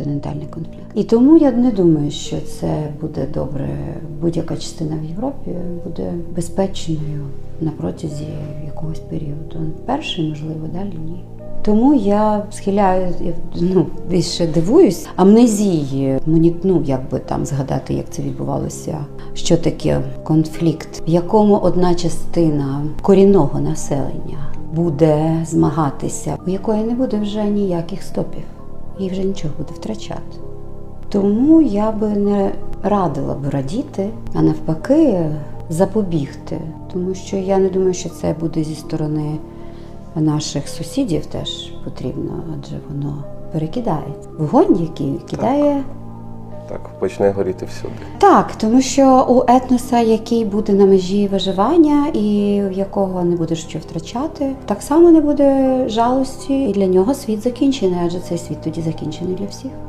континентальний конфлікт. І тому я не думаю, що це буде добре. Будь-яка частина в Європі буде безпечною на протязі якогось періоду. Перший, можливо, далі ні. Тому я схиляю, ну, більше дивуюсь амнезії. Мені ну якби там згадати, як це відбувалося, що таке конфлікт, в якому одна частина корінного населення буде змагатися, у якої не буде вже ніяких стопів, їй вже нічого буде втрачати. Тому я би не радила б радіти, а навпаки, запобігти. Тому що я не думаю, що це буде зі сторони наших сусідів теж потрібно, адже воно перекидає. Вогонь, який кидає. Так, почне горіти всюди. Так, тому що у етноса, який буде на межі виживання і в якого не буде що втрачати, так само не буде жалості, і для нього світ закінчений, адже цей світ тоді закінчений для всіх.